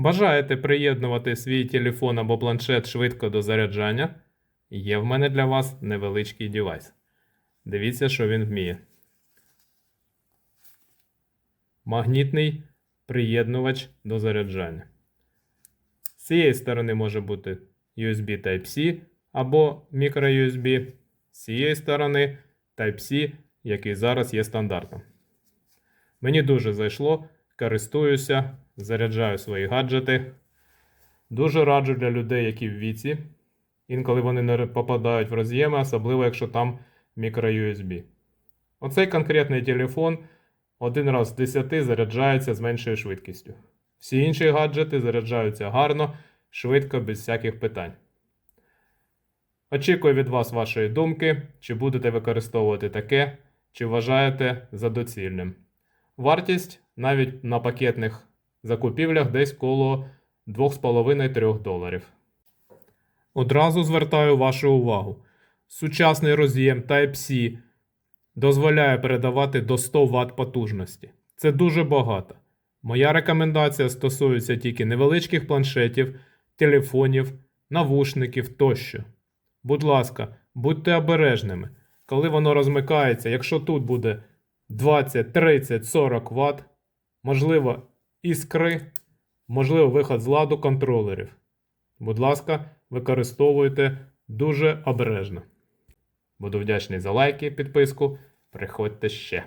Бажаєте приєднувати свій телефон або планшет швидко до заряджання? Є в мене для вас невеличкий девайс. Дивіться, що він вміє. Магнітний приєднувач до заряджання. З цієї сторони може бути USB Type-C або microUSB. З цієї сторони Type-C, який зараз є стандартом. Мені дуже зайшло, користуюся, заряджаю свої гаджети. Дуже раджу для людей, які в віці. Інколи вони не попадають в роз'єми, особливо якщо там microUSB. Оцей конкретний телефон один раз з 10 заряджається з меншою швидкістю. Всі інші гаджети заряджаються гарно, швидко, без всяких питань. Очікую від вас вашої думки, чи будете використовувати таке, чи вважаєте за доцільним. Вартість навіть на пакетних закупівлях десь коло 2,5-3 доларів. Одразу звертаю вашу увагу. Сучасний роз'єм Type-C дозволяє передавати до 100 Вт потужності. Це дуже багато. Моя рекомендація стосується тільки невеличких планшетів, телефонів, навушників тощо. Будь ласка, будьте обережними. Коли воно розмикається, якщо тут буде 20, 30, 40 Вт, можливо, іскри, можливо, виход з ладу контролерів. Будь ласка, використовуйте дуже обережно. Буду вдячний за лайки, підписку. Приходьте ще.